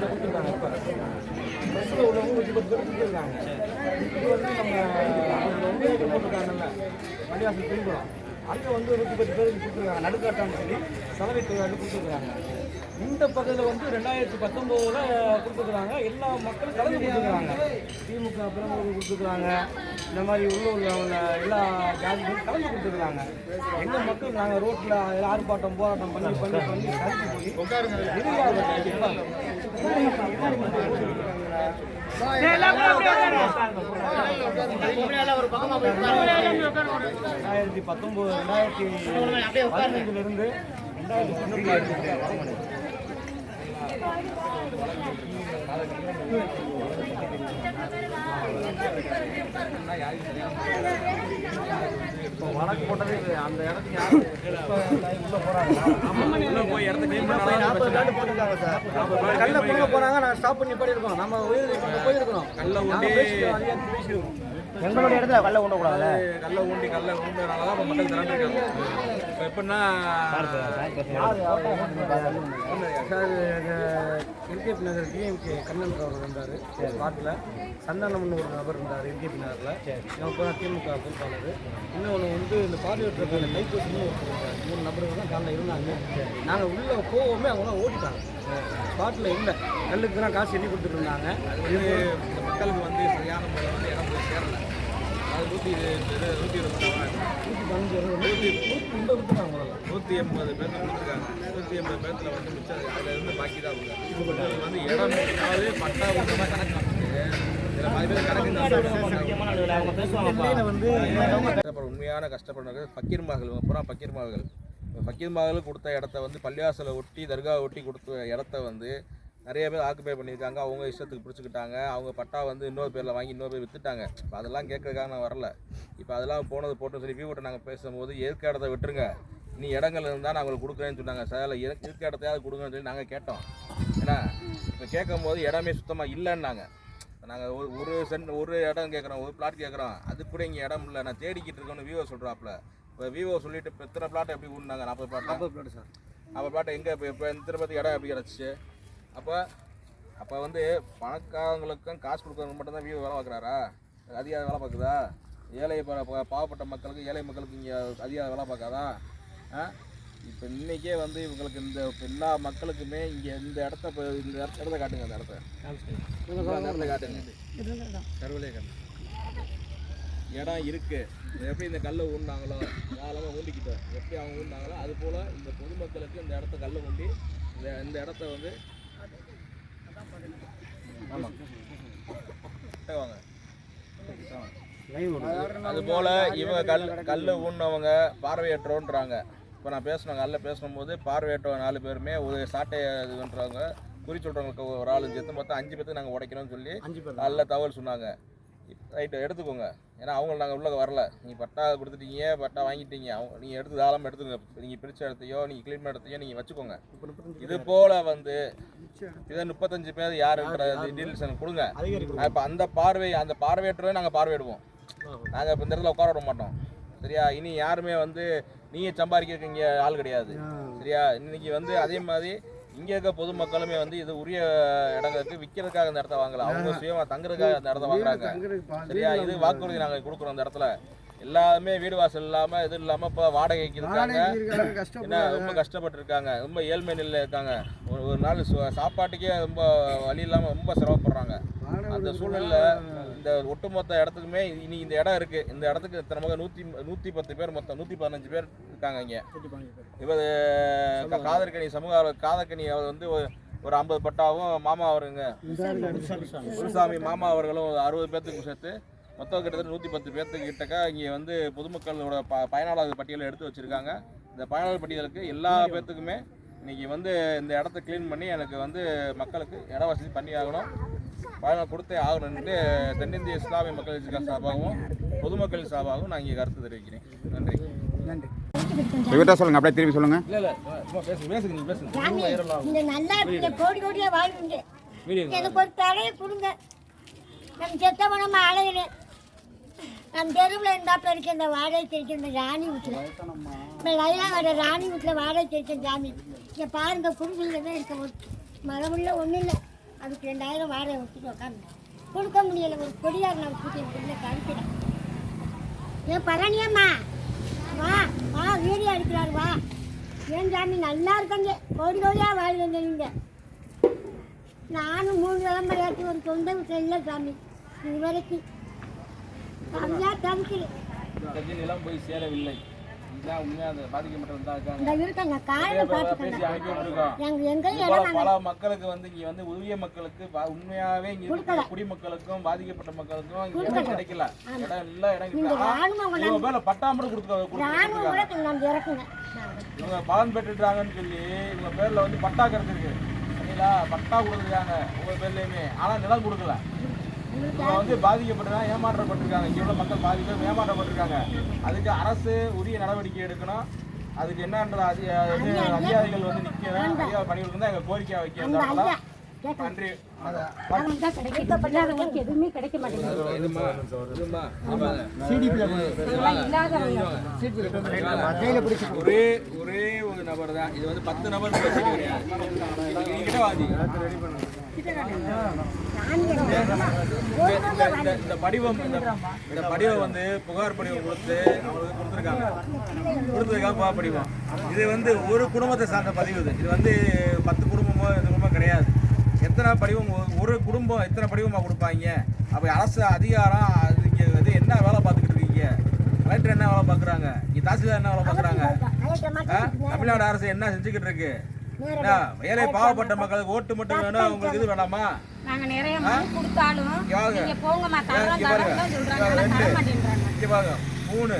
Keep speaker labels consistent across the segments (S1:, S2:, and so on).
S1: அந்த கொடுத்துருக்காங்க இப்போ. பஸ்ஸில் உள்ளவங்க நூற்றி பத்து பேர் கொடுத்துருக்காங்க இது வந்து நம்ம அவங்க வந்து போட்டிருக்காங்கல்ல மணிவாசல் திரும்புகிறோம் அங்கே வந்து நூற்றி பத்து பேருக்கு கொடுத்துருக்காங்க நடுக்காட்டான்னு சொல்லி சலவை தொழிலாளி கொடுத்துருக்காங்க. இந்த பகுதியில் வந்து ரெண்டாயிரத்தி பத்தொம்போதில் கொடுத்துருக்குறாங்க. எல்லா மக்களும் கலந்து கொடுத்துருக்காங்க திமுக பிரமுகர்கள் கொடுத்துருக்குறாங்க. இந்த மாதிரி உள்ள உள்ள எல்லா ஜாதிகளும் கலந்து கொடுத்துருக்குறாங்க. எங்கள் மக்கள் நாங்கள் ரோட்டில் ஆர்ப்பாட்டம் போராட்டம் பண்ணி பண்ணி பண்ணி போய் ரெண்டாயிரத்தி பத்தொம்போது ரெண்டாயிரத்தி பதினஞ்சுலேருந்து ரெண்டாயிரத்தி பதினெட்டு இப்போ வழக்கு போட்டது. அந்த இடத்துக்கு யாரு இப்போ உள்ள போறாங்க
S2: உள்ள போய் இடத்த clean பண்ணாலும்
S1: நாற்பது நாள் போட்டிருக்காங்க சார் கல்ல புடுங்க போறாங்க நான் ஸ்டாப் பண்ணி போயிருக்கோம் நம்ம உயிர் போயிருக்கிறோம்
S2: கல்ல
S1: நாம
S3: எங்களுடைய இடத்துல கல்ல கொண்டு கூடாது
S2: கல்ல ஊண்டி கல்ல ஊண்டனால தான் மக்கள் திரண்டிருக்காங்க. இப்போ எப்படின்னா
S1: சார் எல்கேபி நகர் டிஎம்கே கண்ணன் அவர் இருந்தார் ஸ்பாட்டில் சந்தானம்னு ஒரு நபர் இருந்தார் எல்கேபி நகரில். இவன் இப்போ திமுக பொறுப்பாளர் இன்னொன்று வந்து இந்த பார்வையற்ற கைப்பற்றினு ஒருத்தர் மூணு நபர்கள் தான் காலையில் இருந்தாங்க. நாங்கள் உள்ளே போவோமே அவங்களாம் ஓடிட்டாங்க ஸ்பாட்டில் இல்லை. கல்லுக்கு தான் காசு எண்ணி கொடுத்துட்டு இருந்தாங்க.
S2: அது மக்களுக்கு வந்து சரியான முறையில் வந்து இடம் போய் சேரல. நூற்றி நூற்றி
S1: நூற்றி எண்பது
S2: பேர் கொடுத்துருக்காங்க. நூற்றி எண்பது பேர்த்தில் வந்து மிச்சம் அதில் இருந்து பாக்கி தான் அவங்க. வந்து இடம் அதாவது பட்டா உண்டமாக கணக்கு உண்மையான கஷ்டப்படுறது ஃபக்கீர் மகள். பூரா ஃபக்கீர் மகள். ஃபக்கீர் மகள் கொடுத்த இடத்த வந்து பள்ளிவாசலை ஒட்டி தர்கா ஒட்டி கொடுத்த இடத்த வந்து நிறைய பேர் ஆக்குபை பண்ணியிருக்காங்க. அவங்க இஷ்டத்துக்கு பிடிச்சிக்கிட்டாங்க. அவங்க பட்டா வந்து இன்னொரு பேரில் வாங்கி இன்னொரு பேர் விற்றுட்டாங்க இப்போ அதெல்லாம் கேட்கறதுக்காக நான் வரல. இப்போ அதெல்லாம் போனது போட்டு சொல்லி வியூட்ட நாங்கள் பேசும்போது இருக்க இடத்த விட்டுருங்க. நீ இடங்கள் இருந்தால் நான் உங்களுக்கு கொடுக்குறேன்னு சொன்னாங்க. சார் இருக்க இருக்க இடத்தையாவது கொடுங்கன்னு சொல்லி நாங்கள் கேட்டோம். ஏன்னா இப்போ கேட்கும் போது இடமே சுத்தமாக இல்லைன்னாங்க. நாங்கள் ஒரு ஒரு சென்ட் ஒரு இடம் கேட்குறோம் ஒரு பிளாட் கேட்குறோம். அது கூட இங்கே இடம் இல்லை. நான் தேடிக்கிட்டு இருக்கேன்னு விவோ சொல்கிறாப்புல இப்போ விவோ சொல்லிட்டு இப்போ இத்தனை பிளாட் எப்படி ஊடினாங்க நாற்பது பிளாட்
S1: நாற்பது பிளாட் சார்.
S2: நாற்பது பிளாட் எங்கே இப்போ இப்போ திருப்பதி இடம் எப்படி கிடச்சிச்சு? அப்போ அப்போ வந்து பணக்காரங்களுக்கும் காசு கொடுக்கறவங்க மட்டும்தான் விவோ வேலை பார்க்குறாரா? அதிகார வேலை பார்க்குதா? ஏழை பாவப்பட்ட மக்களுக்கு ஏழை மக்களுக்கு இங்கே அதிகார வேலை பார்க்காதா? ஆ? இப்போ இன்றைக்கே வந்து இவங்களுக்கு இந்த எல்லா மக்களுக்குமே இங்கே இந்த இடத்த இப்போ இந்த இடத்த இடத்த காட்டுங்க அந்த இடத்த. இடத்த காட்டுங்க. கருவிலே காட்டுங்க. இடம் இருக்கு. எப்படி இந்த கல்லை ஊண்டினாங்களோ காலமாக ஊண்டிக்கிட்டோம். எப்படி அவங்க ஊண்டினாங்களோ அது போல் இந்த பொதுமக்களுக்கு இந்த இடத்த கல்லை ஊண்டி இந்த இந்த இடத்த வந்து ஆமாம் வாங்க அது போல இவங்க கல் கல் ஊன்னவங்க பார்வையற்றோன்றாங்க. இப்போ நான் பேசின கல்ல பேசும்போது பார்வையற்ற நாலு பேருமே ஒரு சாட்டை இதுன்றவங்க குறி சொல்கிறவங்களுக்கு ஒரு ஆளு சேர்த்து மொத்தம் அஞ்சு பேர்த்து நாங்கள் உடைக்கணும்னு சொல்லி நல்ல தகவல் சொன்னாங்க. ரைட்டு எடுத்துக்கோங்க. ஏன்னா அவங்க நாங்கள் உள்ள வரல. நீங்கள் பட்டா கொடுத்துட்டீங்க பட்டா வாங்கிட்டீங்க. அவங்க நீங்கள் எடுத்து தாராளமாக எடுத்துங்க நீங்கள் பிரித்த இடத்தையோ நீங்கள் க்ளீன் பண்ண இடத்தையோ நீங்கள் வச்சுக்கோங்க. இது போல் வந்து இதை முப்பத்தஞ்சு பேர் யாருன்ற டீட்டெயில்ஸ் எனக்கு கொடுங்க. இப்போ அந்த பார்வை அந்த பார்வையற்றவே நாங்கள் பார்வையிடுவோம். நாங்கள் இப்போ இந்த இடத்துல உட்கார விட மாட்டோம். சரியா? இனி யாருமே வந்து நீங்கள் சம்பாதிக்கிறதுக்கு இங்கே ஆள் கிடையாது. சரியா? இன்னைக்கு வந்து அதே மாதிரி இங்கே இருக்க பொதுமக்களுமே வந்து இது உரிய இடங்களுக்கு விற்கிறதுக்காக இந்த இடத்த வாங்கல. அவங்க சுயமா தங்குறதுக்காக அந்த இடத்த வாங்குறாங்க. சரியா? இது வாக்குறுதி நாங்கள் கொடுக்குறோம் அந்த இடத்துல. எல்லாமே வீடு வாசல் இல்லாமல் இது இல்லாமல் இப்போ வாடகைக்கு இருக்காங்க. என்ன ரொம்ப கஷ்டப்பட்டு இருக்காங்க ரொம்ப ஏழ்மை நிலையில் இருக்காங்க. ஒரு ஒரு நாள் சாப்பாட்டுக்கே ரொம்ப வழி இல்லாமல் ரொம்ப சிரமப்படுறாங்க. அந்த சூழ்நிலை இந்த ஒட்டுமொத்த இடத்துக்குமே இனி இந்த இடம் இருக்கு. இந்த இடத்துக்கு மொத்தம் நூற்றி நூற்றி பத்து பேர் மொத்தம் நூற்றி பதினஞ்சு பேர் இருக்காங்க இங்கே. இவர் க- காதர்கனி சமூக காதர்கனி அவர் வந்து ஒரு- ஐம்பது பட்டாவும் மாமா அவருங்க. குருசாமி மாமா அவர்களும் அறுபது பேர்த்துக்கு சேர்த்து மொத்தம் கிட்டத்தட்ட நூற்றி பத்து பேர்த்துக்கு கிட்டக்க இங்கே வந்து பொதுமக்களோட ப பயனாளர் பட்டியலை எடுத்து வச்சுருக்காங்க. இந்த பயனாளர் பட்டியலுக்கு எல்லா பேர்த்துக்குமே இன்னைக்கு வந்து இந்த இடத்த க்ளீன் பண்ணி எனக்கு வந்து மக்களுக்கு இட வசதி பண்ணி ஆகணும். பயணம் கொடுத்தே ஆகணும்னு தென்னிந்திய இஸ்லாமிய மக்கள் சார்பாகவும் பொதுமக்கள் சார்பாகவும் நான் இங்கே கருத்து தெரிவிக்கிறேன். நன்றி.
S1: நன்றி.
S3: இவர்கிட்ட சொல்லுங்க அப்படியே திரும்பி சொல்லுங்க.
S2: இல்லை இல்லை சும்மா பேசுங்க பேசுங்க நீங்கள் பேசுங்க
S4: சாமி, இந்த நல்லா இருக்க கோடி கோடியா வாழ்வுங்க
S2: வீடியோ
S4: எனக்கு ஒரு தலையை கொடுங்க. நம்ம செத்தவ நம்ம நம்ம தெருவில் இருந்தாப்புல இருக்க இந்த வாடகை தெரிக்க இந்த ராணி வீட்டில். இந்த லைலா வர ராணி வீட்டில் வாடகை தெரிக்க சாமி. இங்கே பாருங்க குடும்பங்கள் தான் இருக்க ஒரு மரமுள்ள ஒன்றும் இல்லை. அதுக்கு ரெண்டாயிரம் வாடகை விட்டுட்டு உட்காந்து கொடுக்க முடியல ஒரு கொடியார் நான் கூட்டி என் பிள்ளைக்கு ஏன் பரணியம்மா வா வா வீடியோ எடுக்கிறாரு வா. ஏன் சாமி நல்லா இருக்கங்க. கோடி கோடியாக வாழ்வீங்க நீங்கள் நானும் மூணு விளம்பரையாட்டி ஒரு சொந்த வீட்டில் இல்லை சாமி. இது வரைக்கும் கம்மியாக தவிக்கிறேன்
S2: கட்சி நிலம் போய் சேரவில்லை. பல மக்களுக்கு வந்து இங்க வந்து உரிய மக்களுக்கு உண்மையாவே இங்க. குடிமக்களுக்கும் பாதிக்கப்பட்ட மக்களுக்கும் இங்க
S4: கொடுக்கல.
S2: இடம் இல்ல இடம் பேர்ல பட்டாமரம் கொடுக்க இவங்க பலன் பெற்றுட்டாங்கன்னு சொல்லி இவங்க பேர்ல வந்து பட்டா கிடைச்சிருக்கு சரிங்களா? பட்டா கொடுத்துருக்காங்க உங்க பேர்லயுமே. ஆனா நிலம் கொடுக்கல. இவங்க வந்து பாதிக்கப்பட்டிருக்காங்க ஏமாற்றப்பட்டிருக்காங்க. இங்க உள்ள மக்கள் பாதி பேர் ஏமாற்றப்பட்டிருக்காங்க அதுக்கு அரசு உரிய நடவடிக்கை எடுக்கணும். அதுக்கு என்னன்ற அதிகாரிகள் வந்து நிக்கணும் அதிகாரி பணி கொடுக்கணும் எங்க கோரிக்கை
S4: கேட்டேன்.
S2: நன்றி.
S4: தான் எதுவுமே கிடைக்க மாட்டேங்குது.
S2: ஒரே ஒரே ஒரு நபர் தான். இது வந்து பத்து நபர் பிரச்சனை கிடையாது. இந்த- படிவம் இந்த படிவம் வந்து புகார் படிவம் கொடுத்து அவங்களுக்கு கொடுத்துருக்காங்க கொடுத்ததுக்காக புகார் படிவம் இது வந்து ஒரு குடும்பத்தை சார்ந்த பதிவு இது இது வந்து பத்து குடும்பமோ இந்த குடும்பம் கிடையாது எத்தனை படிவம் ஒரு- குடும்பம் எத்தனை படிவமாக கொடுப்பாங்க அப்போ அரசு அதிகாரம் அது இங்கே வந்து என்ன வேலை பார்த்துக்கிட்டு இருக்கீங்க கலெக்டர் என்ன வேலை பார்க்குறாங்க? இங்கே தாசில்தார் என்ன வேலை பார்க்குறாங்க தமிழ்நாடு அரசு என்ன செஞ்சுக்கிட்டு இருக்கு? ஏழை பாவப்பட்ட மக்களுக்கு ஓட்டு மட்டும் வேணும் உங்களுக்கு இது வேணாமா?
S5: நாங்க நிறைய மனு கொடுத்தாலும். நீங்க போங்கம்மா தரோம்
S2: இங்க பாருங்க.
S5: தரோம் சொல்றாங்க. ஆனா
S2: ரெண்டு.
S5: தர மாட்டேன்றாங்க.
S2: இங்க பாருங்க. மூணு.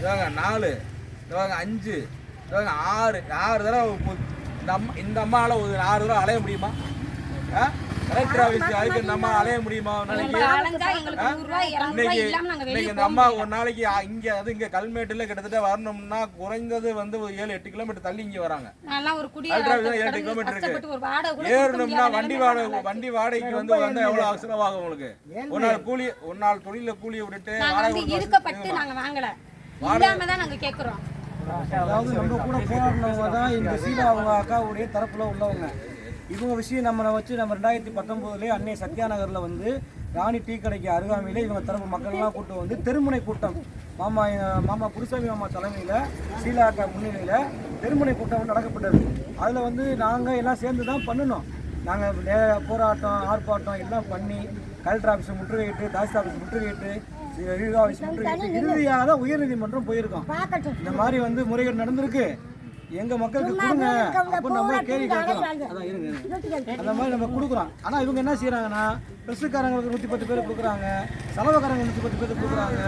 S2: இதாங்க நாலு. இதாங்க அஞ்சு. இதாங்க ஆறு. ஆறு தடவை இந்த அம்மா இந்த அம்மாவால ஒரு ஆறு தடவை அலைய முடியுமா? ஆ? கலெக்டர் ஆஃபீஸ் அதுக்கு நம்ம அலைய முடியுமா? இன்னைக்கு
S5: இல்லாம நாங்க
S2: இன்னைக்கு
S5: வெளியே
S2: இந்த அம்மா ஒரு நாளைக்கு இங்க அது இங்க கல்மேட்டுல கிட்டத்தட்ட வரணும்னா குறைந்தது வந்து ஒரு ஏழு எட்டு கிலோமீட்டர் தள்ளி இங்க வராங்க. ஏழு கிலோமீட்டர் இருக்கு. ஏறணும்னா வண்டி வாடகை வண்டி வாடகைக்கு வந்து வந்து எவ்வளவு செலவாகும் உங்களுக்கு? ஒரு நாள் கூலி ஒரு நாள் தொழில கூலி விட்டுட்டு
S5: இருக்கப்பட்டு நாங்க வாங்கல. இல்லாம தான் நாங்க கேக்குறோம்.
S1: அதாவது நம்ம கூட போராடினவங்க தான் இந்த சீலா அவங்க அக்காவுடைய தரப்புல உள்ளவங்க. இவங்க விஷயம் நம்மளை வச்சு நம்ம ரெண்டாயிரத்தி பத்தொம்போதுலேயே அன்னை சத்யா நகரில் வந்து ராணி டீ கடைக்கு அருகாமையிலே இவங்க தரப்பு மக்கள்லாம் கூட்டு வந்து தெருமுனை கூட்டம். மாமா மாமா குருசாமி மாமா தலைமையில் சீலா அக்கா முன்னிலையில் தெருமுனை கூட்டம் வந்து நடக்கப்பட்டது. அதில் வந்து நாங்கள் எல்லாம் சேர்ந்து தான் பண்ணணும் நாங்கள் போராட்டம் ஆர்ப்பாட்டம் எல்லாம் பண்ணி கலெக்டர் ஆஃபீஸை முற்றுகையிட்டு தாசில் ஆஃபீஸ் முற்றுகையிட்டு ஆஃபீஸ் முற்றுகையிட்டு இறுதியாக தான் உயர்நீதிமன்றம் போயிருக்கோம். இந்த மாதிரி வந்து முறைகேடு நடந்திருக்கு. எங்க மக்களுக்கு கொடுங்க. அப்படின்னு நம்ம கேள்வி கேட்கலாம். அதான் இருங்க. அந்த மாதிரி நம்ம கொடுக்குறோம். ஆனா இவங்க என்ன செய்யறாங்கன்னா பிரசுக்காரங்களுக்கு நூற்றி பத்து பேர் கொடுக்குறாங்க செலவுக்காரங்க நூற்றி பத்து பேர் கொடுக்குறாங்க.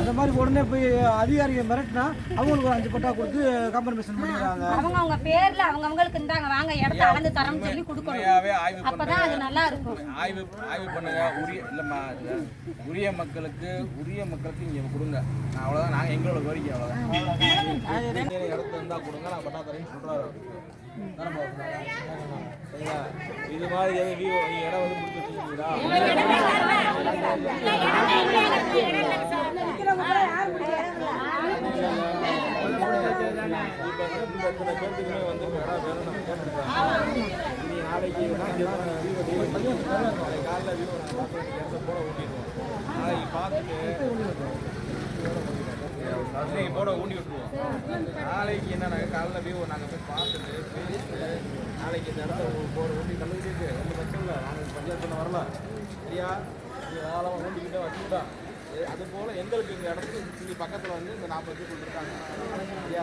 S1: அந்த மாதிரி உடனே போய் அதிகாரியை மிரட்டினா அவங்களுக்கு ஒரு அஞ்சு பட்டா கொடுத்து காம்ப்ரமைசன் பண்ணிடுறாங்க.
S5: அவங்க அவங்க பேர்ல அவங்க அவங்களுக்கு இருந்தாங்க வாங்க இடத்த அளந்து தரோம்னு சொல்லி கொடுக்கணும். அப்பதான் அது நல்லா இருக்கும்.
S2: ஆய்வு ஆய்வு பண்ணுங்க. உரிய இல்லம்மா உரிய மக்களுக்கு உரிய மக்களுக்கு இங்க கொடுங்க. நான் அவ்வளவுதான். நாங்க எங்களோட கோரிக்கை அவ்வளவுதான். நீங்க இடத்துல இருந்தா கொடுங்க. நான் பட்டா தரேன்னு சொல்றாரு? சரிங்களா இது மாதிரி எதுவும் வீவோ நீங்க இடம் வந்து கொடுத்து வச்சிருக்கீங்களா இப்ப இந்த இத்தனை பேர்த்துக்குமே வந்து இடம் வேணும் நம்ம நாளைக்கு நாளைக்கு நாங்கள் பார்த்து போட நாளைக்கு பார்த்துட்டு இன்னைக்கு போட ஊட்டி விட்டுருவோம் நாளைக்கு என்ன நாங்கள் காலைல வியூ நாங்கள் போய் பார்த்துட்டு பேசிட்டு நாளைக்கு இந்த இடத்த போட ஊட்டி கல்லுக்கு இருக்கு. ஒன்றும் பிரச்சனை இல்லை நாங்கள் பஞ்சாயத்து வரல. சரியா? ஆழமாக ஊட்டிக்கிட்டே வச்சுக்கிட்டோம் அது போல எங்களுக்கு இந்த இடத்துக்கு இங்கே பக்கத்தில் வந்து இந்த நாற்பது பேர் கொடுத்துருக்காங்க சரியா?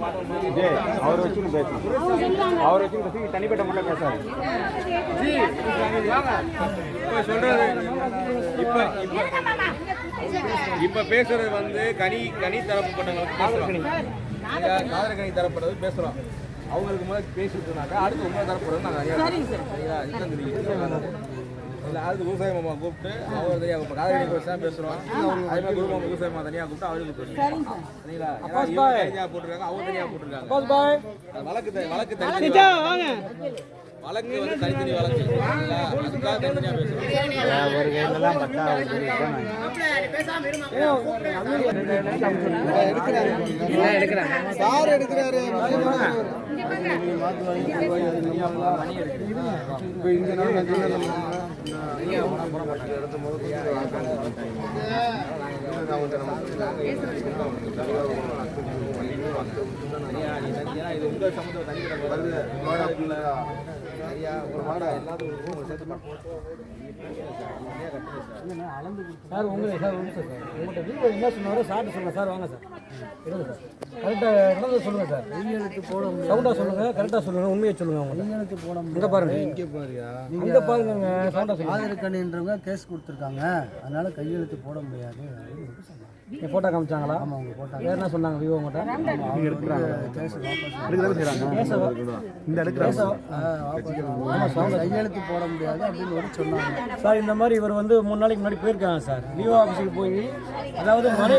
S3: அவர் வச்சு பேசணும் அவர் வச்சு பேசி தனிப்பட்ட முறையில் பேசாது
S2: இப்ப சொல்றது இப்ப இப்ப பேசுறது வந்து கனி கனி தரப்பட்டவங்களுக்கு பேசுறோம் காதல் கனி தரப்படுறது பேசுறோம் அவங்களுக்கு முதல்ல பேசிட்டுனாக்கா அடுத்து உங்களை தரப்போறது நாங்கள் சரிங்களா இல்லை அடுத்து விவசாய மாமா கூப்பிட்டு அவர் தனியாக இப்போ காதலி பேச பேசுகிறோம் அதே மாதிரி குரு மாமா விவசாய மாமா தனியாக கூப்பிட்டு அவருக்கு பேசுகிறோம் சரிங்களா? தனியாக போட்டிருக்காங்க அவங்க தனியாக போட்டிருக்காங்க. வழக்கு வழக்கு தனி. வழக்கு வந்து தனித்தனி வழக்கு. அதுக்காக தனித்தனியாக பேசுகிறோம்
S1: சார் எடுக்கிறாரு இந்த நாள்
S2: தனி- ஏன்னா இது உங்கள் சம்மந்தம் தனிக்கிற வருது சரியா ஒரு மாடை எல்லாத்துக்கும் சேர்த்து
S1: சார் உங்களை சார் ஒன்று சார். உங்கள்கிட்ட வீடியோ என்ன சொன்னாரோ சார்ட்டு சொல்லுங்கள் சார் வாங்க சார். இருங்க சார். கரெக்டாக நடந்து சொல்லுங்கள் சார். கையெழுத்து போட சவுண்டாக சொல்லுங்கள் கரெக்டாக சொல்லுங்கள் உண்மையை சொல்லுங்கள் அவங்க. கையெழுத்து போட இங்கே பாருங்க. இங்கே பாருயா இங்கே பாருங்க சவுண்டாக சொல்லுங்கள்
S6: ஆதரக்கணின்றவங்க கேஸ் கொடுத்துருக்காங்க. அதனால கையெழுத்து போட முடியாது.
S1: என் ஃபோட்டோ காமிச்சாங்களா? வேறு என்ன சொன்னாங்க விவோ
S6: கையெழுத்து போட முடியாது அப்படின்னு ஒரு சொன்னாங்க.
S1: சார் இந்த மாதிரி இவர் வந்து மூணு நாளைக்கு முன்னாடி போயிருக்காங்க சார். விவோ ஆஃபீஸுக்கு போய் அதாவது
S6: மாதிரி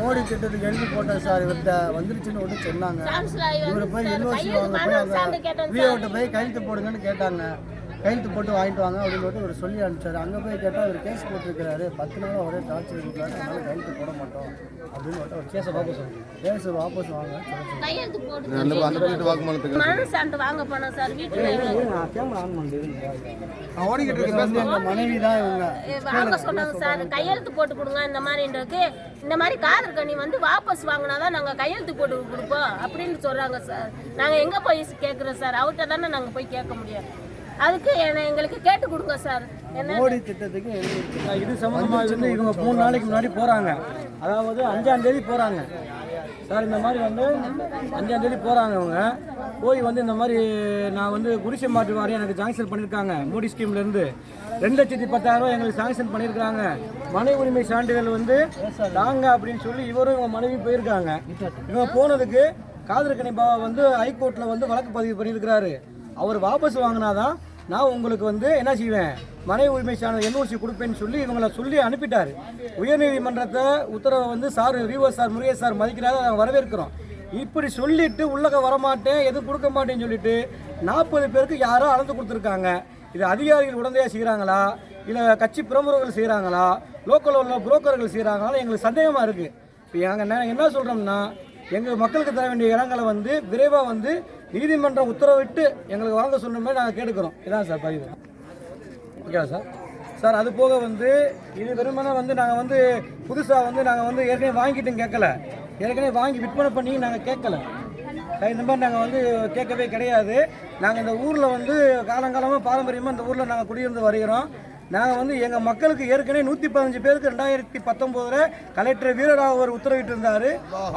S6: மோடி திட்டத்துக்கு எழுதி போட்டேன் சார் இவர்கிட்ட வந்துருச்சுன்னு ஒன்று சொன்னாங்க. இவரை போய் யூனிவர்சிட்டி வாங்க போய் கையெழுத்து போடுங்கன்னு கேட்டாங்க. கையெழுத்து போட்டு வாங்கிட்டு வாங்க அப்படின்னு சொல்லிட்டு இவர் சொல்லி அனுப்பிச்சாரு. அங்கே போய் கேட்டால் அவர் கேஸ் போட்டிருக்கிறாரு. பத்து நாள் ஒரே டார்ச்சர் இருக்கிறாரு அதனால கையெழுத்து போட மாட்டோம் அப்படின்னு சொல்லிட்டு அவர் கேஸை வாபஸ் வாங்க கேஸ் வாபஸ் வாங்க
S7: கையெழுத்து போட்டு மனு சான்று வாங்க போனோம் சார் வீட்டுல
S1: கேமரா ஆன் பண்ணிட்டு
S6: ஓடிக்கிட்டு இருக்கு எங்கள் மனைவி தான் இவங்க.
S7: வாங்க சொன்னாங்க சார் கையெழுத்து போட்டு கொடுங்க இந்த மாதிரின்றதுக்கு இந்த மாதிரி காதல் கனி வந்து வாபஸ் வாங்கினாதான் நாங்க கையெழுத்து போட்டு கொடுப்போம் அப்படின்னு சொல்றாங்க சார். நாங்க எங்க போய் கேட்குறோம் சார்? அவர்கிட்ட தானே நாங்க போய் கேட்க முடியும். அதுக்கு என்ன எங்களுக்கு கேட்டு கொடுங்க சார்.
S6: மோடி திட்டத்துக்கு
S1: இது சம்மந்தமாக வந்து இவங்க மூணு நாளைக்கு முன்னாடி போகிறாங்க அதாவது அஞ்சாம் தேதி போகிறாங்க சார் இந்த மாதிரி வந்து அஞ்சாம் தேதி போகிறாங்க அவங்க போய் வந்து இந்த மாதிரி நான் வந்து குடிசை மாற்று வாரியம் எனக்கு சாங்ஷன் பண்ணியிருக்காங்க மோடி ஸ்கீம்லேருந்து ரெண்டு லட்சத்தி பத்தாயிரம் எங்களுக்கு சாங்ஷன் பண்ணியிருக்காங்க மனை உரிமை சான்றிதழ் வந்து தாங்க அப்படின்னு சொல்லி இவரும் இவங்க மனைவி போயிருக்காங்க. இவங்க போனதுக்கு காதல் பாபா வந்து ஹைகோர்ட்டில் வந்து வழக்கு பதிவு பண்ணியிருக்கிறாரு. அவர் வாபஸ் வாங்கினாதான் நான் உங்களுக்கு வந்து என்ன செய்வேன்? மனை உரிமை சார்ந்த என்ஓசி கொடுப்பேன்னு சொல்லி இவங்களை சொல்லி அனுப்பிட்டாரு. உயர்நீதிமன்றத்தை உத்தரவை வந்து sir river sir Murugesh sir மதிக்கிறாரு நாங்கள் வரவேற்கிறோம். இப்படி சொல்லிட்டு உள்ளக வரமாட்டேன் எதுவும் கொடுக்க மாட்டேன்னு சொல்லிட்டு நாற்பது பேருக்கு யாரோ அளந்து கொடுத்துருக்காங்க. இது அதிகாரிகள் உடனடியாக செய்கிறாங்களா இல்லை கட்சி பிரமுகர்கள் செய்கிறாங்களா லோக்கலில் உள்ள புரோக்கர்கள் செய்கிறாங்களா எங்களுக்கு சந்தேகமாக இருக்குது இப்போ நாங்கள் என்ன சொல்கிறோம்னா எங்கள் மக்களுக்கு தர வேண்டிய இடங்களை வந்து விரைவாக வந்து நீதிமன்றம் உத்தரவிட்டு எங்களுக்கு வழங்க சொன்ன மாதிரி நாங்கள் கேட்டுக்கிறோம். இதான் சார் பதிவு. ஓகேவா சார்? சார் அது போக வந்து இது வெறுமனே வந்து நாங்கள் வந்து புதுசாக வந்து நாங்கள் வந்து ஏற்கனவே வாங்கிட்டும் கேட்கல. ஏற்கனவே வாங்கி விற்பனை பண்ணி நாங்கள் கேட்கல. இந்த மாதிரி நாங்கள் வந்து கேட்கவே கிடையாது. நாங்கள் இந்த ஊரில் வந்து காலங்காலமாக பாரம்பரியமாக இந்த ஊரில் நாங்கள் குடியிருந்து வருகிறோம். நாங்கள் வந்து எங்கள் மக்களுக்கு ஏற்கனவே நூற்றி பதினஞ்சு பேருக்கு ரெண்டாயிரத்தி பத்தொம்போதில் கலெக்டர் வீரராவ் அவர் உத்தரவிட்டிருந்தார்.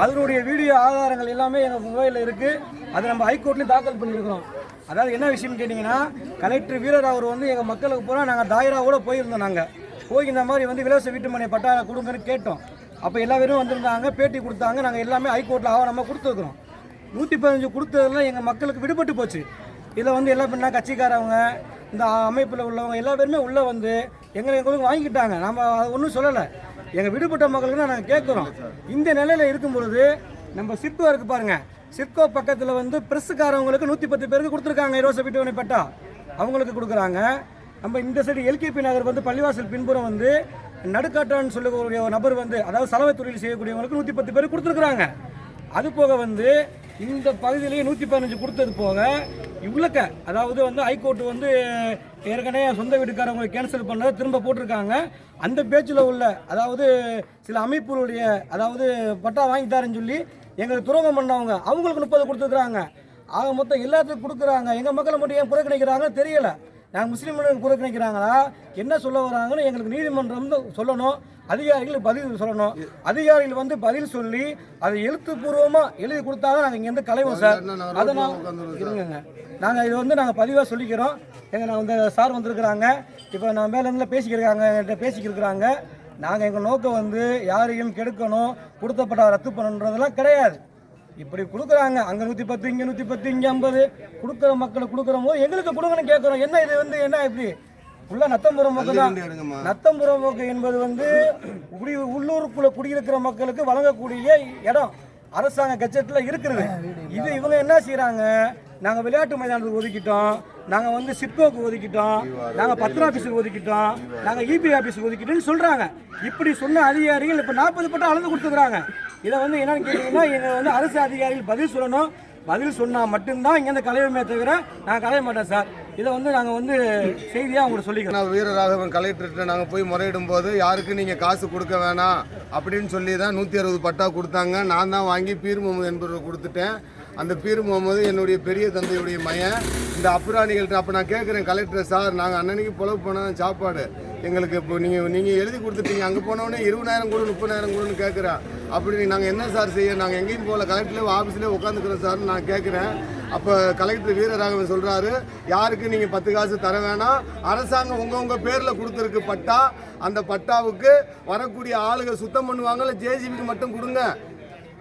S1: அதனுடைய வீடியோ ஆதாரங்கள் எல்லாமே எங்கள் மொபைலில் இருக்குது அதை நம்ம ஹைகோர்ட்லேயும் தாக்கல் பண்ணியிருக்கிறோம் அதாவது என்ன விஷயம்னு கேட்டிங்கன்னா கலெக்டர் வீரர் அவர் வந்து எங்கள் மக்களுக்கு பூரா நாங்கள் தாயராவோட போயிருந்தோம் நாங்கள் போய் இந்த மாதிரி வந்து இலவச வீட்டுமனை பட்டா கொடுங்கன்னு கேட்டோம். அப்போ எல்லா பேரும் வந்திருந்தாங்க பேட்டி கொடுத்தாங்க. நாங்கள் எல்லாமே ஹைகோர்ட்டில் ஆவணமாக கொடுத்துருக்குறோம். நூற்றி பதினஞ்சு கொடுத்ததெல்லாம் எங்கள் மக்களுக்கு விடுபட்டு போச்சு. இதில் வந்து எல்லா பண்ணால் கட்சிக்காரவங்க இந்த அமைப்பில் உள்ளவங்க எல்லா பேருமே உள்ளே வந்து எங்களை எங்களுக்கு வாங்கிக்கிட்டாங்க. நம்ம அது ஒன்றும் சொல்லலை. எங்கள் விடுபட்ட மக்களுக்கு தான் நாங்கள் கேட்குறோம். இந்த நிலையில் இருக்கும் பொழுது நம்ம சிற்கோ இருக்கு பாருங்கள் சிற்கோ பக்கத்தில் வந்து பிரஸ்ஸுக்காரவங்களுக்கு நூற்றி பத்து பேருக்கு கொடுத்துருக்காங்க. இலவச வீட்டு பட்டா. அவங்களுக்கு கொடுக்குறாங்க. நம்ம இந்த சைடு எல்கேபி நகர் வந்து பள்ளிவாசல் பின்புறம் வந்து நடுக்காட்டான்னு சொல்லக்கூடிய ஒரு நபர் வந்து அதாவது சலவை தொழில் செய்யக்கூடியவங்களுக்கு நூற்றி பத்து பேர் கொடுத்துருக்குறாங்க. அது போக வந்து இந்த பகுதியிலேயே நூற்றி பதினஞ்சு கொடுத்தது போக இவ்வளோக்க அதாவது வந்து ஹைகோர்ட் வந்து ஏற்கனவே சொந்த வீட்டுக்காரவங்க கேன்சல் பண்ணதை திரும்ப போட்டிருக்காங்க. அந்த பேச்சில் உள்ள அதாவது சில அமைப்புகளுடைய அதாவது பட்டா வாங்கி தரேன்னு சொல்லி எங்களுக்கு துரோகம் பண்ணவங்க அவங்களுக்கு முப்பது கொடுத்துருக்குறாங்க. ஆக மொத்தம் எல்லாத்துக்கும் கொடுக்குறாங்க. எங்கள் மக்களை மட்டும் ஏன் புறக்கணிக்கிறாங்கன்னு தெரியலை. நாங்கள் முஸ்லீம்களுக்கு புறக்கணிக்கிறாங்களா? என்ன சொல்ல வராங்கன்னு எங்களுக்கு நீதிமன்றம் சொல்லணும். அதிகாரிகள் பதில் சொல்லணும். அதிகாரிகள் வந்து பதில் சொல்லி அதை எழுத்துப்பூர்வமாக எழுதி கொடுத்தா தான் நாங்கள் இங்கேருந்து கலைவோம் சார். அதனால் இருங்க நாங்கள் இது வந்து நாங்கள் பதிவாக சொல்லிக்கிறோம். எங்கள் நான் வந்து சார் வந்திருக்கிறாங்க. இப்போ நான் மேலே இருந்து பேசிக்கிருக்காங்க என்கிட்ட பேசிக்கிருக்கிறாங்க. நாங்கள் எங்கள் நோக்கம் வந்து யாரையும் கெடுக்கணும் கொடுத்தப்பட்ட ரத்து பண்ணணுன்றதெல்லாம் கிடையாது. இப்படி கொடுக்குறாங்க. அங்கே நூற்றி பத்து இங்கே நூற்றி பத்து இங்கே ஐம்பது. கொடுக்குற மக்களுக்கு கொடுக்குற போது எங்களுக்கு கொடுங்கன்னு கேட்குறோம் என்ன இது வந்து என்ன இப்படி? உள்ள நத்தம்புறம் மக்கள் தான். நத்தம்புறம் போக்கு என்பது வந்து குடி உள்ளூருக்குள்ள குடியிருக்கிற மக்களுக்கு வழங்கக்கூடிய இடம். அரசாங்க கட்சத்தில் இருக்கிறது இது இவங்க என்ன செய்கிறாங்க நாங்கள் விளையாட்டு மைதானத்துக்கு ஒதுக்கிட்டோம். நாங்கள் வந்து சிப்கோக்கு ஒதுக்கிட்டோம். நாங்கள் பத்திர ஆஃபீஸுக்கு ஒதுக்கிட்டோம். நாங்கள் இபி ஆஃபீஸுக்கு ஒதுக்கிட்டோம்னு சொல்கிறாங்க இப்படி சொன்ன அதிகாரிகள் இப்போ நாற்பது பட்டம் அளந்து கொடுத்துக்கிறாங்க. இதை வந்து என்னன்னு கேட்டிங்கன்னா எங்கள் வந்து அரசு அதிகாரிகள் பதில் சொல்லணும். பதில் சொன்னால் மட்டும்தான் இங்கேருந்து கலையுமே தவிர நான் கலைய மாட்டேன் சார். இதை வந்து நாங்கள் வந்து செய்தியாக உங்களுக்கு சொல்லிக்கிறோம்.
S8: நான் வீரராகவன் கலெக்டர்கிட்ட நாங்கள் போய் முறையிடும் போது யாருக்கு நீங்கள் காசு கொடுக்க வேணாம்? அப்படின்னு சொல்லி தான் நூற்றி அறுபது பட்டா கொடுத்தாங்க. நான் தான் வாங்கி பீர் முகமது என்பவர் கொடுத்துட்டேன். அந்த பீர் முகமது என்னுடைய பெரிய தந்தையுடைய மையன் இந்த அப்புராணிகள்கிட்ட அப்போ நான் கேட்குறேன் கலெக்டர் சார் நாங்கள் அன்னன்னைக்கு புலவு போனால் சாப்பாடு. எங்களுக்கு இப்போ நீங்கள் நீங்கள் எழுதி கொடுத்துட்டீங்க. அங்கே போனோடனே இருபதாயிரம் கூட முப்பதாயிரம் கூடன்னு கேட்குறேன் அப்படி நாங்கள் என்ன சார் செய்ய நாங்கள் எங்கேயும் போகல. கலெக்டர்லேயே ஆஃபீஸ்லேயே உட்காந்துக்கிறோம் சார் நான் கேட்குறேன் அப்போ கலெக்டர் வீரராகவன் சொல்கிறாரு யாருக்கு நீங்கள் பத்து காசு தர வேணாம். அரசாங்கம் உங்கள் உங்கள் பேரில் கொடுத்துருக்கு பட்டா. அந்த பட்டாவுக்கு வரக்கூடிய ஆளுங்க சுத்தம் பண்ணுவாங்கல்ல ஜேசிபிக்கு மட்டும் கொடுங்க.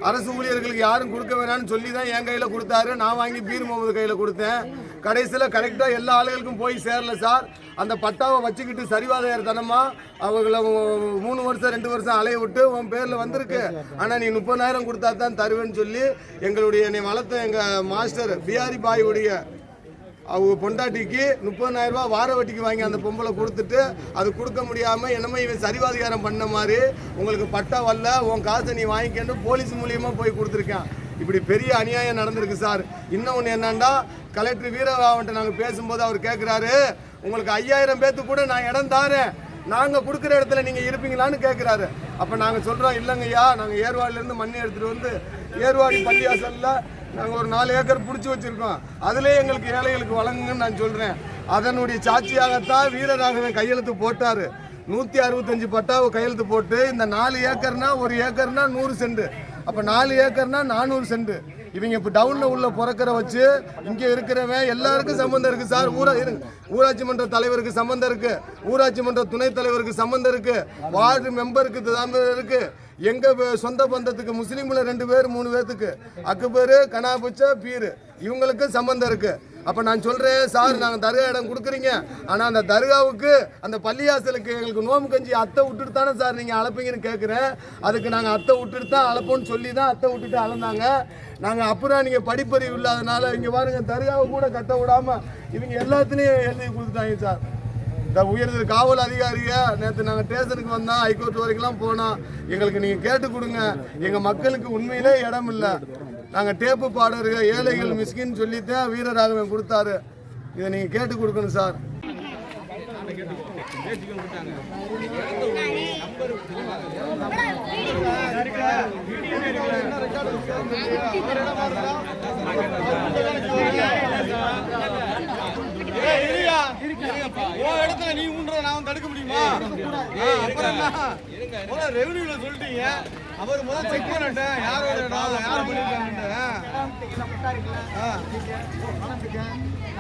S8: அரசு ஊழியர்களுக்கு யாரும் கொடுக்க வேணாம்னு சொல்லி தான் என் கையில் கொடுத்தாரு. நான் வாங்கி பீர் முகமது கையில் கொடுத்தேன். கடைசியில் கரெக்டாக எல்லா ஆளுகளுக்கும் போய் சேரல சார். அந்த பட்டாவை வச்சுக்கிட்டு சரிவாதையார் தனமா அவங்கள மூணு வருஷம் ரெண்டு வருஷம் அலைய விட்டு உன் பேரில் வந்திருக்கு. ஆனால் நீ முப்பதாயிரம் கொடுத்தா தான் தருவேன்னு சொல்லி எங்களுடைய என்னை வளர்த்த எங்கள் மாஸ்டர் பிஆரி பாயுடைய அவங்க பொண்டாட்டிக்கு முப்பதாயிரம் ரூபாய் வார வட்டிக்கு வாங்கி அந்த பொம்பளை கொடுத்துட்டு அது கொடுக்க முடியாமல் என்னமோ இவன் சரிவாதிகாரம் பண்ண மாதிரி உங்களுக்கு பட்டா வரல உன் காசை நீ வாங்கிக்கன்னு போலீஸ் மூலியமாக போய் கொடுத்துருக்கேன். இப்படி பெரிய அநியாயம் நடந்திருக்கு சார். இன்னொன்று என்னன்னா கலெக்டர் வீரராவன்ட்ட நாங்கள் பேசும்போது அவர் கேட்குறாரு உங்களுக்கு ஐயாயிரம் பேத்துக்கு கூட நான் இடம் தாரேன். நாங்கள் கொடுக்குற இடத்துல நீங்கள் இருப்பீங்களான்னு கேட்குறாரு அப்போ நாங்கள் சொல்கிறோம் இல்லைங்கய்யா நாங்கள் ஏர்வாடிலேருந்து மண்ணை எடுத்துகிட்டு வந்து ஏர்வாடி பள்ளியாசலில் நாங்கள் ஒரு நாலு ஏக்கர் பிடிச்சி வச்சுருக்கோம். அதிலே எங்களுக்கு ஏழைகளுக்கு வழங்குங்கன்னு நான் சொல்கிறேன் அதனுடைய சாட்சியாகத்தான் வீரராகவன் கையெழுத்து போட்டார். நூற்றி அறுபத்தஞ்சு பட்டாவை கையெழுத்து போட்டு இந்த நாலு ஏக்கர்னா ஒரு ஏக்கர்னா நூறு சென்ட். அப்போ நாலு ஏக்கர்னா நானூறு சென்ட். இவங்க இப்போ டவுனில் உள்ள பிறக்கிற வச்சு இங்கே இருக்கிறவன் எல்லாருக்கும் சம்மந்தம் இருக்குது சார். ஊரா ஊராட்சி மன்ற தலைவருக்கு சம்மந்தம் இருக்குது ஊராட்சி மன்ற துணைத் தலைவருக்கு சம்மந்தம் இருக்குது வார்டு மெம்பருக்கு சம்மந்தம் இருக்குது எங்கள் சொந்த பந்தத்துக்கு முஸ்லீமில் ரெண்டு பேர் மூணு பேர்த்துக்கு அக்கு பேர் கனாபுச்ச பீர். இவங்களுக்கு சம்மந்தம் இருக்குது அப்போ நான் சொல்கிறேன் சார் நாங்கள் தர்கா இடம் கொடுக்குறீங்க. ஆனால் அந்த தர்காவுக்கு அந்த பள்ளியாசலுக்கு எங்களுக்கு நோம்பு கஞ்சி அத்தை விட்டுட்டு தானே சார் நீங்கள் அழைப்பீங்கன்னு கேட்குறேன் அதுக்கு நாங்கள் அத்தை விட்டுட்டு தான் அழைப்போம்னு சொல்லி தான் அத்தை விட்டுட்டு அளந்தாங்க நாங்கள் அப்புறம் நீங்கள் படிப்பறிவு இல்லாதனால இங்கே பாருங்க தர்காவை கூட கட்ட விடாமல் இவங்க எல்லாத்துலேயும் எழுதி கொடுத்துட்டாங்க சார். இந்த உயர்ந்த காவல் அதிகாரிக நேற்று நாங்கள் ஸ்டேஷனுக்கு வந்தோம் ஹைகோர்ட் வரைக்கும்லாம் போனோம் எங்களுக்கு நீங்கள் கேட்டு கொடுங்க. எங்கள் மக்களுக்கு உண்மையிலே இடம் இல்லை. நாங்கள் டேப்பு பாடர்கள் ஏழைகள் மிஸ்கின்னு சொல்லித்தான் வீரராகவன் கொடுத்தாரு. இதை நீங்கள் கேட்டு கொடுக்கணும் சார்
S9: இடத்துல நீ உண்றத நான் தடுக்க முடியுமா? அப்புறம் என்ன ரெவன்யூல சொல்லிட்டீங்க. அவர் முதல் செக் பண்ணட்டேன் யாரோட யார் பண்ணிருக்காங்க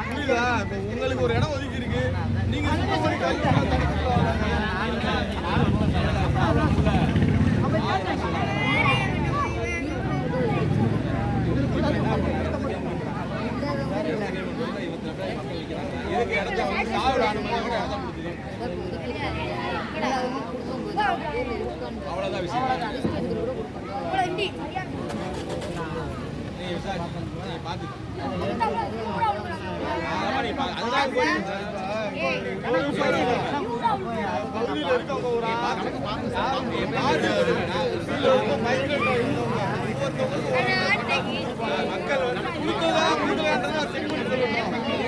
S9: புரியுதா? இப்போ உங்களுக்கு ஒரு இடம் ஒதுக்கி இருக்கு. நீங்க சுத்தம் பண்ணி கழிச்சு பகுதியில் இருக்கவங்க ஒரு மக்கள் வந்து கொடுத்ததா கொடுக்கலான்றதா செக் பண்ணி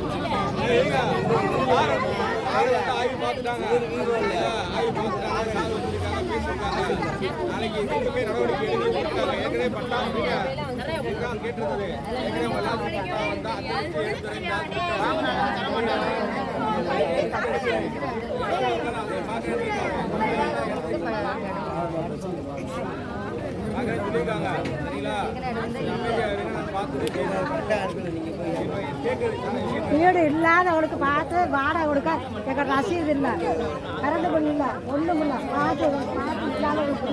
S2: ஆய்வு பார்த்துட்டாங்க ஆய்வு பார்த்துட்டாங்க நாளைக்கு இதுக்கு போய் நடவடிக்கை ஏற்கனவே கேட்டிருந்தது ஏற்கனவே
S4: வீடு இல்லாதவனுக்கு பார்த்து வாடகை கொடுக்க எங்க ரசீது இல்லை. கரண்ட் பில் இல்லை ஒன்றும் இல்லை. பார்த்து பார்த்து இல்லாதவனுக்கு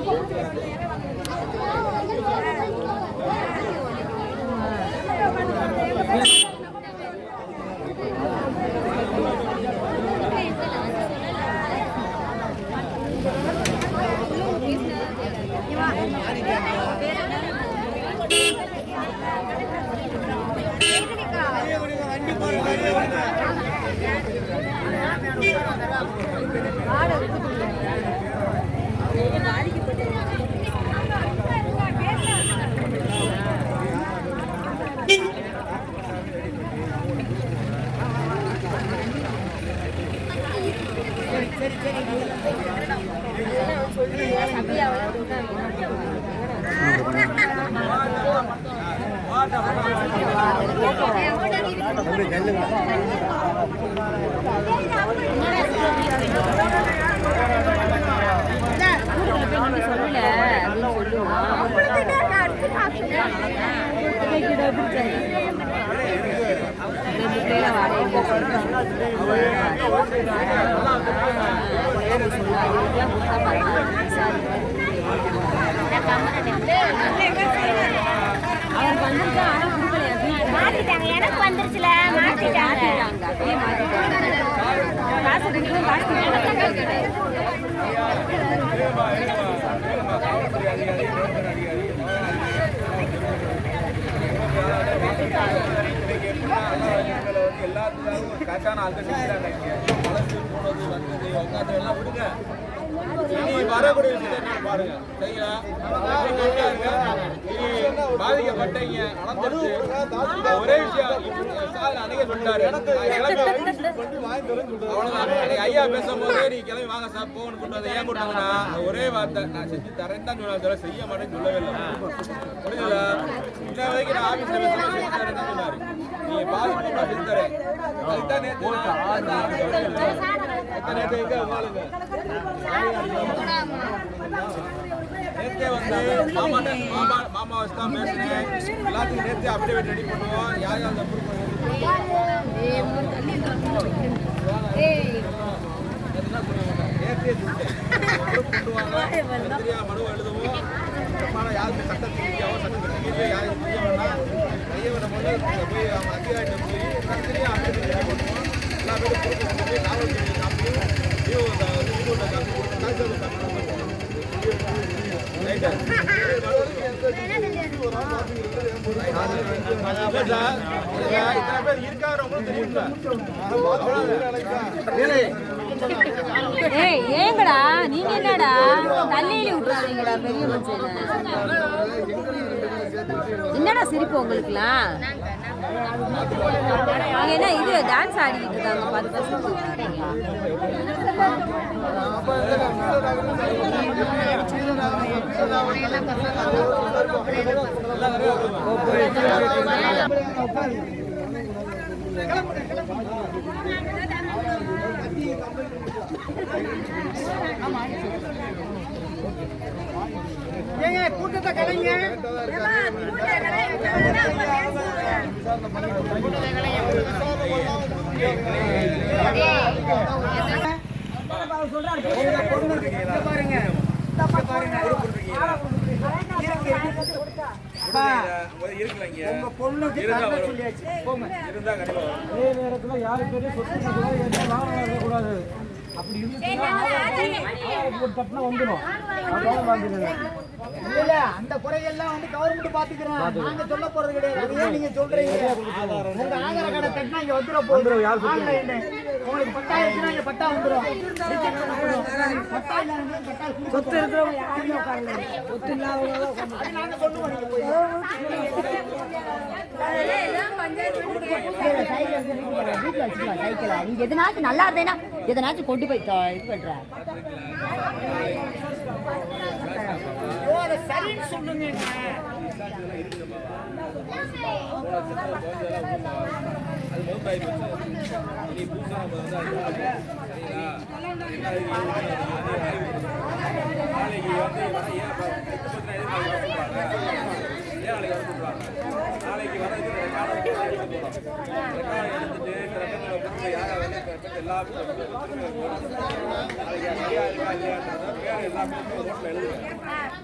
S2: அதிகமாக Yeah. வரக்கூடிய பாருங்க. சரிங்களா பாதிக்கப்பட்டீங்க ஒரே விஷயம் அன்னைக்கு சொல்லிட்டாரு அவ்வளவுதான் ஐயா பேசும்போது நீ கிளம்பி வாங்க சார் போகணும் கொண்டு வந்து ஏன் கொண்டாங்கன்னா ஒரே வார்த்தை நான் செஞ்சு தரேன் தான் சொன்னா செய்ய மாட்டேன்னு சொல்லவே இல்லை புரியுதா இன்ன வரைக்கும் நான் ஆபீஸ்ல சொன்னாரு நீ பாருங்க நான் செஞ்சு அதுதான் நேத்து நேத்து எங்க உங்களுக்கு நேத்தே வந்து மாமாட்ட மாமா மாமா வச்சு தான் பேசுறேன் எல்லாத்துக்கும் நேத்தே அப்டேட் ரெடி பண்ணுவோம் யார் யார் அந்த proof நேத்தே சொல்லிட்டேன் மனு எழுதுவோம் யாருக்கு சட்ட தெரியாவோ யாருக்கு வேண்டாம்
S5: ஏய் ஏங்கடா நீங்க என்னடா தள்ளியில விட்டுறாதீங்கடா பெரிய மனுஷன் என்னடா சிரிப்பு உங்களுக்குலாம்? அவங்க என்ன இது டான்ஸ் ஆடிக்கிட்டு இருக்காங்க பத்து பசங்க
S1: உங்க பொண்ணுக்கு சொல்லியாச்சு. போங்க.
S2: இருந்தா கண்டிப்பா வரும்.
S1: கூட அப்படி இருந்துச்சுன்னா வந்துடும்
S6: இல்ல அந்த குறைகள்லாம் வந்து கவர்மெண்ட் பாத்துக்கிறோம் நாங்க சொல்ல போறது கிடையாது. நீங்க சொல்றீங்க. உங்க ஆதார கார்டை தட்டினா இங்க வந்துட போகுது.
S1: வந்துரும், யார் சொல்றது?
S6: ஆன்லைன்ல உங்களுக்கு இங்க பட்டா பட்டா சொத்து இருக்கிறவங்க யாருமே உட்காரல. சொத்து இல்லாதவங்க
S5: சைக்கிளை நீங்க எதனாச்சும் நல்லா இருந்தேன்னா எதனாச்சும் கொண்டு போய் இது பண்ற.
S6: சரின்னு சொல்லுங்க
S2: அது மௌத்தாகி போச்சு இனி புதுசாக நம்ம வந்து நாளைக்கு வந்து வர ஏன் நாளைக்கு வர சொல்கிறாங்க நாளைக்கு வர ரெக்கார்டு எடுத்துட்டு எல்லாமே சரியா இருக்கா இல்லையான்றத பேர் எல்லாமே நோட்டில் எழுதுவேன்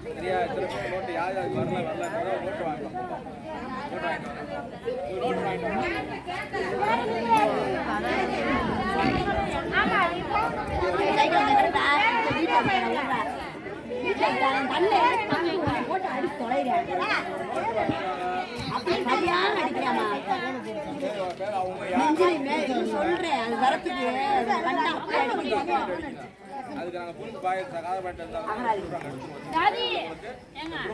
S2: சரியா இத்தனை பேர் நோட்டு யார் யாருக்கு வரல வரலன்றத நோட்டு
S5: போட்டு அடிச்சு தொலைறேன். அப்படி சரியான அடிக்கிறாமா சொல்றேன் அது வரத்துக்கு கண்டா அப்படி
S2: அதுக்கு நாங்கள் புல் பாய் காத! பாயிட்டு இருந்தாலும்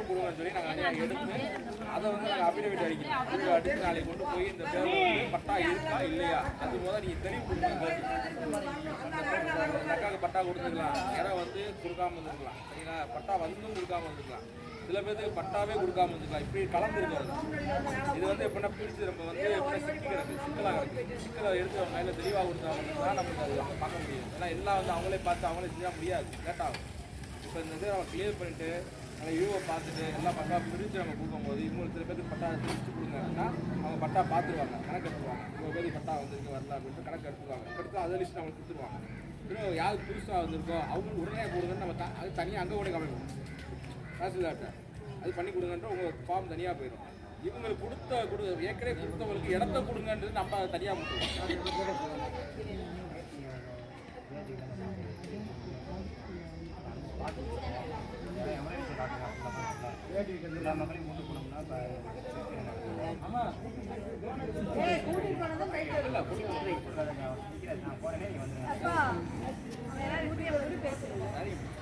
S2: கொடுங்கன்னு சொல்லி நாங்கள் எடுத்து அதை வந்து நாங்கள் அபிடவிட் அடிக்கணும் அபிடவிட் அடிச்சு நாளைக்கு கொண்டு போய் இந்த பேர் வந்து பட்டா இருக்கா இல்லையா? அது முதல்ல நீங்கள் தெளிவு கொடுங்க இந்த அக்காவுக்கு பட்டா கொடுத்துக்கலாம் இடம் வந்து கொடுக்காம இருந்துக்கலாம் சரிங்களா? பட்டா வந்தும் கொடுக்காம இருந்துக்கலாம் சில பேருக்கு பட்டாவே கொடுக்காம இருந்துக்கலாம். இப்படி கலந்துருக்காரு இது வந்து எப்படின்னா பிரிச்சு நம்ம வந்து எப்படின்னா சிக்கிறது சிக்கலாக இருக்குது சிக்கலை எடுத்து அவங்க கையில் தெளிவாக கொடுத்தாங்க தான் நமக்கு அது பார்க்க முடியும். ஏன்னா எல்லாம் வந்து அவங்களே பார்த்து அவங்களே செஞ்சால் முடியாது. லேட்டாகும் இப்போ இந்த இதை நம்ம கிளியர் பண்ணிட்டு அந்த யூவை பார்த்துட்டு எல்லாம் பட்டா பிரித்து நம்ம கொடுக்கும்போது இவங்களுக்கு சில பேருக்கு பட்டா பிரித்து கொடுங்கன்னா அவங்க பட்டா பார்த்துருவாங்க. கணக்கு எடுத்துருவாங்க. இவ்வளோ பேருக்கு பட்டா வந்திருக்கு வரல அப்படின்ட்டு கணக்கு எடுத்துருவாங்க. எடுத்து அதை லிஸ்ட் நம்மளுக்கு கொடுத்துருவாங்க. இன்னும் யாருக்கு புதுசாக வந்திருக்கோ அவங்களுக்கு உடனே கொடுங்கன்னு நம்ம த- அது தனியாக அங்கே கூட கவனிக்கணும். தாசில்தார்கிட்ட அது பண்ணி கொடுங்கன்ற உங்கள் ஃபார்ம் தனியாக போயிடும் இவங்களுக்கு கொடுத்த கொடு ஏற்கனவே கொடுத்தவங்களுக்கு இடத்த கொடுங்கன்றது நம்ம அதை தனியாக கொடுத்துருவோம் இல்லை உங்கள் எல்லாத்தையும் எல்லாத்தையும் அதை உங்க வாட்ஸ்அப் எல்லாம் பார்த்து எல்லாம் பாட்டி இதில் வந்து பட்டாயம் அப்போ கேட்டுது அது ஓட்டுவா